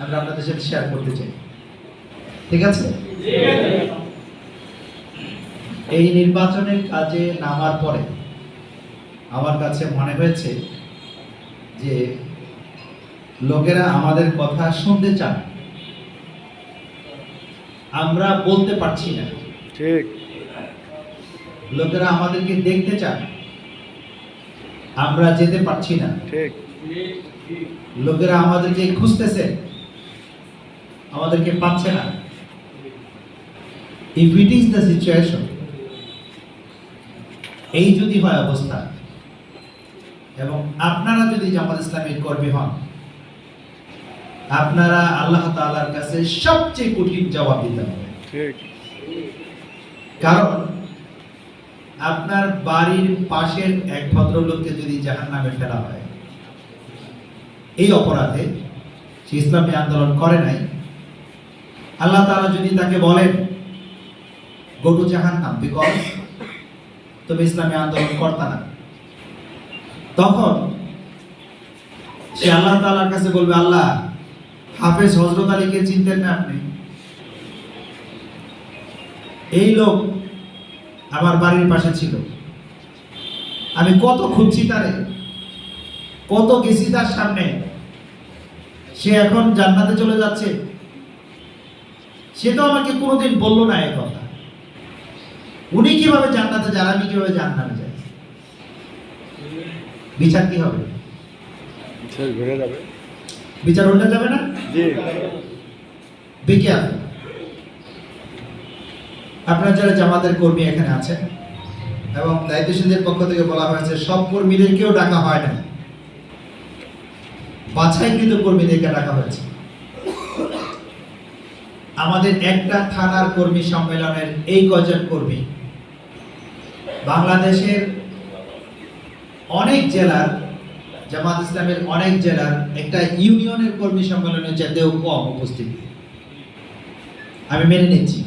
আমরা আপনাদের সাথে শেয়ার করতে চাই। ঠিক আছে? এই নির্বাচনের কাজে নামার পরে আমার কাছে মনে হয়েছে যে লোকেরা আমাদের কথা শুনতে চান। আমরা বলতে পারছি না। ঠিক। লোকেরা আমাদেরকে দেখতে চান। আমরা যেতে পারছি না। ঠিক। লোকেরা আমাদেরকে খুঁজতেছে। আমাদেরকে পাচ্ছে না। If it is the situation এই যদি হয় অবস্থা এবং আপনারা যদি জামাত ইসলামের কর্মী হন আপনারা আল্লাহ তাআলার কাছে সবচেয়ে কঠিন জবাব দিতে হবে। কারণ আপনার বাড়ির পাশের এক ভদ্রলোককে যদি জাহান নামে ফেলা হয় এই অপরাধে সে ইসলামী আন্দোলন করে নাই আল্লাহ তাআলা যদি তাকে বলেন গো টু জাহান নাম বিকজ তুমি ইসলামী আন্দোলন করতা না। তখন সে আল্লাহ তাআলার কাছে বলবে, আল্লাহ, হাফেজ হজরত আলীকে চিনতেন না আপনি। এই লোক আমার বাড়ির পাশে ছিল। আমি কত খুঁজছি তারে, কত গেছি তার সামনে। সে এখন জান্নাতে চলে যাচ্ছে। সে তো আমাকে কোনোদিন বলল না এই কথা। উনি কীভাবে জান্নাতে যান আমি কীভাবে জান্নাতে যাই? বিচার কি হবে? ঘুরে যাবে। বিচার উল্টে যাবে না? জি। বিজ্ঞান আপনার যারা জামাতের কর্মী এখানে আছেন এবং দায়িত্বশীলদের পক্ষ থেকে বলা হয়েছে সব কর্মীদেরকেও ডাকা হয় না বাছাইকৃত কর্মীদেরকে ডাকা হয়েছে। আমাদের একটা থানার কর্মী সম্মেলনের এই কজন কর্মী। বাংলাদেশের অনেক জেলার, জামাত ইসলামের অনেক জেলার একটা ইউনিয়নের কর্মী সম্মেলনে যেতেও কম উপস্থিতি। আমি মেনে নিচ্ছি।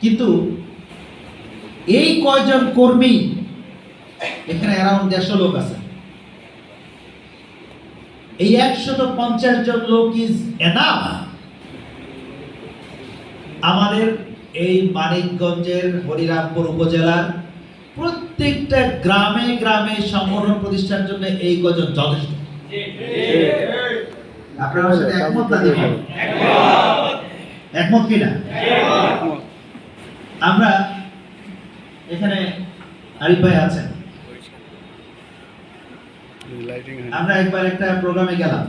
কিন্তু এই কয়জন কর্মী, এখানে অ্যারাউন্ড দেড়শো লোক আছে। এই একশত পঞ্চাশ জন লোক ইজ এনাফ আমাদের এই মানিকগঞ্জের হরিরামপুর উপজেলার প্রত্যেকটা গ্রামে গ্রামে সংগঠন প্রতিষ্ঠার জন্য এই কজন যথেষ্ট। না? আমরা এখানে আরিফ ভাই আছেন। আমরা একবার একটা প্রোগ্রামে গেলাম।